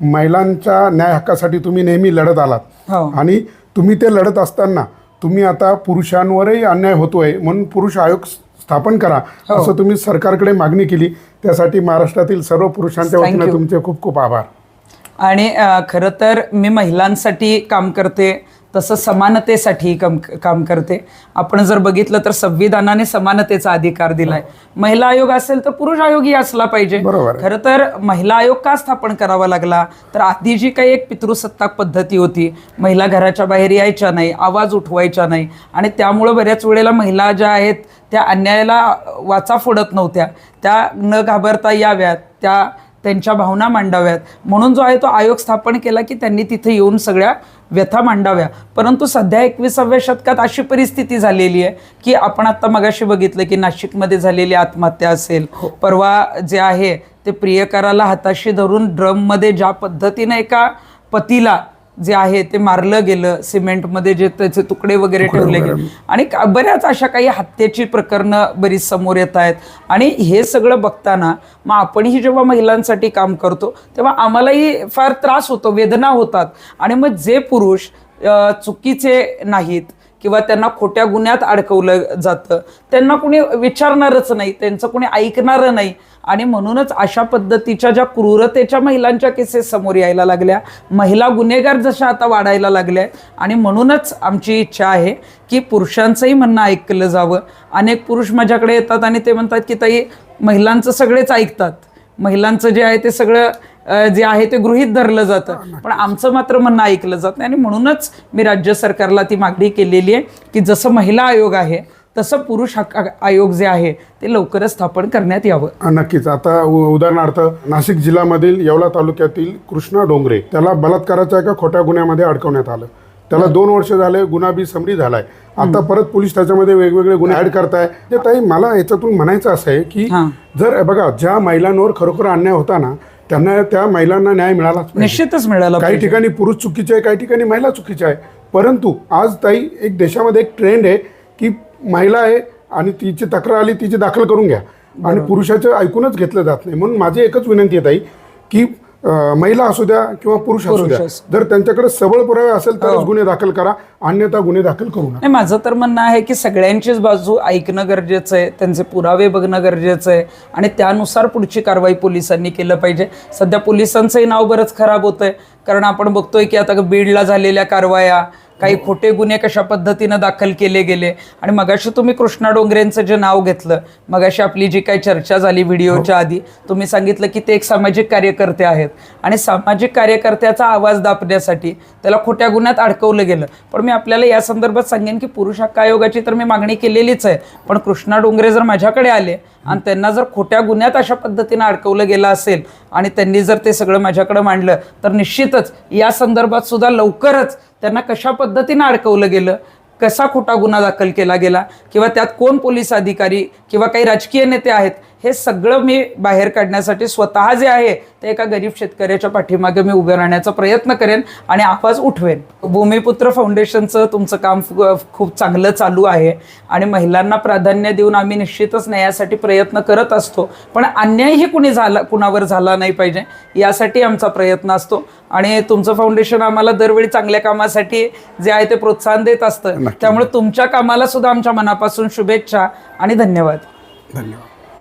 महिलांच्या न्याय हक्कासाठी तुम्ही नेहमी लढत आलात. हो. आणि तुम्ही ते लढत असताना तुम्ही आता पुरुषांवरही अन्याय होतोय म्हणून पुरुष आयोग स्थापन करा हो. असं तुम्ही सरकारकडे मागणी केली. त्यासाठी महाराष्ट्रातील सर्व पुरुषांच्या वतीने. तुमचे खूप खूप आभार. आणि खरं तर मी महिलांसाठी काम करते. तसं समानतेसाठी काम काम करते. आपण जर बघितलं तर संविधानाने समानतेचा अधिकार दिलाय. महिला आयोग असेल तर पुरुष आयोगही असला पाहिजे. खरं तर महिला आयोग का स्थापन करावा लागला? तर आधी जी काही एक पितृसत्ताक पद्धती होती महिला घराच्या बाहेर यायच्या नाही आवाज उठवायच्या नाही आणि त्यामुळं बऱ्याच वेळेला महिला ज्या आहेत त्या अन्यायाला वाचा फोडत नव्हत्या. त्या न घाबरता याव्यात त्या त्यांच्या भावना मांडाव्यात. म्हणून जो आहे तो आयोग स्थापन केला की त्यांनी तिथे येऊन सगळ्या व्यथा मांडाव्या. परंतु सध्या एकविसाव्या शतकात अशी परिस्थिती झालेली आहे की आपण आता मगाशी बघितलं की नाशिकमध्ये झालेली आत्महत्या असेल. परवा जे आहे ते प्रियकराला हाताशी धरून ड्रममध्ये ज्या पद्धतीनं एका पतीला जे आहे ते मारलं गेलं सिमेंटमध्ये जे त्याचे तुकडे वगैरे ठेवले गेले. आणि बऱ्याच अशा काही हत्येची प्रकरणं बरीच समोर येत आहेत. आणि हे सगळं बघताना मग आपणही जेव्हा महिलांसाठी काम करतो तेव्हा आम्हालाही फार त्रास होतो वेदना होतात. आणि मग जे पुरुष चुकीचे नाहीत किंवा त्यांना खोट्या गुन्ह्यात अडकवलं जातं. त्यांना कुणी विचारणारच नाही त्यांचं कुणी ऐकणारं नाही. आणि म्हणूनच अशा पद्धतीच्या ज्या क्रूरतेच्या महिलांच्या केसेस समोर यायला लागल्या महिला गुन्हेगार जशा आता वाढायला लागल्या आणि म्हणूनच आमची इच्छा आहे की पुरुषांचंही म्हणणं ऐकलं जावं. अनेक पुरुष माझ्याकडे येतात आणि ते म्हणतात की ताई महिलांचं सगळेच ऐकतात. महिलांचं जे आहे ते सगळं जे आहे ते गृहीत धरलं जातं. पण आमचं मात्र म्हणणं ऐकलं जात नाही. आणि म्हणूनच मी राज्य सरकारला ती मागणी केलेली आहे की जसं महिला आयोग आहे तसं पुरुष हक्क आयोग जे आहे ते लवकरच स्थापन करण्यात यावं. हा, नक्कीच. आता उदाहरणार्थ नाशिक जिल्ह्यामधील येवला तालुक्यातील कृष्णा डोंगरे त्याला बलात्काराच्या एका खोट्या गुन्ह्यामध्ये अडकवण्यात आलं. त्याला दोन वर्ष झाले गुन्हा बी समरी झालाय. आता परत पोलीस त्याच्यामध्ये वेगवेगळे गुन्हे ऍड करताय. ते ताई मला याच्यातून म्हणायचं असं आहे की हां. जर बघा ज्या महिलांवर खरोखर अन्याय होता ना त्यांना त्या महिलांना न्याय मिळालाच पाहिजे. निश्चितच मिळालं काही ठिकाणी पुरुष चुकीचे आहे काही ठिकाणी महिला चुकीच्या आहे. परंतु आज ताई एक देशामध्ये एक ट्रेंड आहे की महिला आहे आणि तिची तक्रार आली तिची दाखल करून घ्या. आणि पुरुषाचं ऐकूनच घेतलं जात नाही. म्हणून माझी एकच विनंती आहे ताई की महिला असू द्या किंवा पुरुष असू द्या. जर त्यांच्याकडे सबळ पुरावे असेल तरच गुन्हे दाखल करा अन्यथा गुन्हे दाखल करू नका. माझं तर म्हणणं आहे की सगळ्यांचीच बाजू ऐकणं गरजेचं आहे त्यांचे पुरावे बघणं गरजेचं आहे आणि त्यानुसार पुढची कारवाई पोलिसांनी केलं पाहिजे. सध्या पोलिसांचंही नाव बरंच खराब होतं आहे कारण आपण बघतोय की आता बीडला झालेल्या कारवाया काही खोटे गुन्हे कशा पद्धतीनं दाखल केले गेले? आणि मगाशी तुम्ही कृष्णा डोंगरेंचं जे नाव घेतलं मगाशी आपली जी काही चर्चा झाली व्हिडिओच्या आधी तुम्ही सांगितलं की ते एक सामाजिक कार्यकर्ते आहेत. आणि सामाजिक कार्यकर्त्याचा आवाज दाबण्यासाठी त्याला खोट्या गुन्ह्यात अडकवलं गेलं. पण मी आपल्याला या संदर्भात सांगेन की पुरुष हक्क आयोगाची तर मी मागणी केलेलीच आहे. पण कृष्णा डोंगरे जर माझ्याकडे आले आणि त्यांना जर खोट्या गुन्ह्यात अशा पद्धतीनं अडकवलं गेलं असेल आणि त्यांनी जर ते सगळं माझ्याकडे मांडलं तर निश्चितच या संदर्भात सुद्धा लवकरच त्यांना कशा पद्धतीनं अडकवलं गेलं कसा खोटा गुन्हा दाखल केला गेला किंवा त्यात कोण पोलीस अधिकारी किंवा काही राजकीय नेते आहेत हे सगळं मी बाहेर काढण्यासाठी स्वतः जे आहे ते एका गरीब शेतकऱ्याच्या पाठीमागे मी उभे राहण्याचा प्रयत्न करेन आणि आवाज उठवेन. भूमिपुत्र फाउंडेशनचं तुमचं काम खूप चांगलं चालू आहे आणि महिलांना प्राधान्य देऊन आम्ही निश्चितच न्यायासाठी प्रयत्न करत असतो. पण अन्यायही कुणी झाला कुणावर झाला नाही पाहिजे यासाठी आमचा प्रयत्न असतो. आणि तुमचं फाउंडेशन आम्हाला दरवेळी चांगल्या कामासाठी जे आहे ते प्रोत्साहन देत असतं. त्यामुळे तुमच्या कामाला सुद्धा आमच्या मनापासून शुभेच्छा आणि धन्यवाद. धन्यवाद.